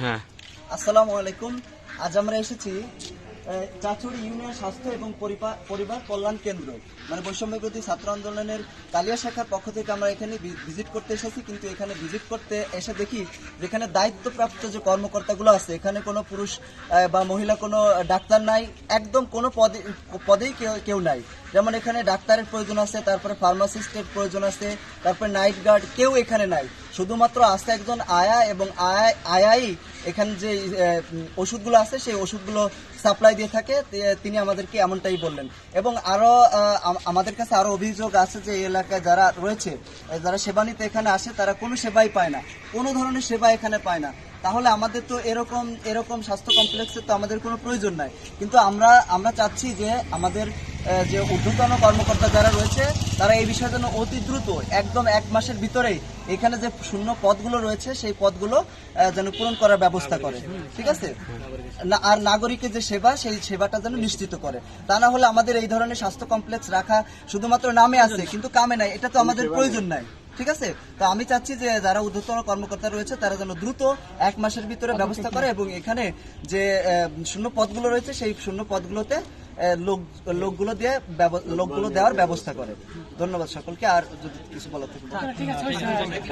হ্যাঁ। আসসালামু আলাইকুম। আজ আমরা এসেছি চাচুড়ি ইউনিয়ন স্বাস্থ্য এবং পরিবার কল্যাণ কেন্দ্র। মানে বৈষম্য বিরোধী ছাত্র আন্দোলনের কালিয়া শাখার পক্ষ থেকে আমরা এখানে ভিজিট করতে এসেছি। কিন্তু এখানে ভিজিট করতে এসে দেখি যেখানে দায়িত্বপ্রাপ্ত যে কর্মকর্তাগুলো আছে, এখানে কোনো পুরুষ বা মহিলা কোনো ডাক্তার নাই। একদম কোনো পদে, পদেই কেউ কেউ নাই। যেমন এখানে ডাক্তারের প্রয়োজন আছে, তারপরে ফার্মাসিস্টের প্রয়োজন আছে, তারপরে নাইট গার্ড কেউ এখানে নাই। শুধুমাত্র আছে একজন আয়া এবং আয়া- আয়াই এখানে যে ওষুধগুলো আছে সেই ওষুধগুলো সাপ্লাই দিয়ে থাকে তিনি আমাদেরকে এমনটাই বললেন। এবং আরও আহ, আম- আমাদের কাছে আরও অভিযোগ আছে যে এলাকায় যারা রয়েছে যারা সেবা নিতে এখানে আসে তারা কোনো সেবাই পায় না। কোনো ধরনের সেবা এখানে পায় না। তাহলে আমাদের তো এরকম এরকম স্বাস্থ্য কমপ্লেক্সের তো আমাদের কোনো প্রয়োজন নাই। কিন্তু আমরা আমরা চাচ্ছি যে আমাদের যে ঊর্ধ্বতন কর্মকর্তা যারা রয়েছে, তারা এই বিষয়ের জন্য অতি দ্রুত একদম এক মাসের ভিতরেই এখানে যে শূন্য পদগুলো রয়েছে, সেই পদগুলো যেন পূরণ করার ব্যবস্থা করে। ঠিক আছে? আর নাগরিকের যে সেবা, সেই সেবাটা যেন নিশ্চিত করে। তা না হলে আমাদের এই ধরনের স্বাস্থ্য কমপ্লেক্স রাখা শুধুমাত্র নামে আছে, কিন্তু কামে নাই। এটা তো আমাদের প্রয়োজন নাই। ঠিক আছে? তো আমি চাচ্ছি যে যারা ঊর্ধ্বতন কর্মকর্তা রয়েছে, তারা যেন দ্রুত এক মাসের ভিতরে ব্যবস্থা করে এবং এখানে যে শূন্য পদগুলো রয়েছে, সেই শূন্য পদগুলোতে লোক, লোকগুলো দিয়ে লোকগুলো দেওয়ার ব্যবস্থা করে ধন্যবাদ সকলকে, আর যদি কিছু বলার থাকে বলুন।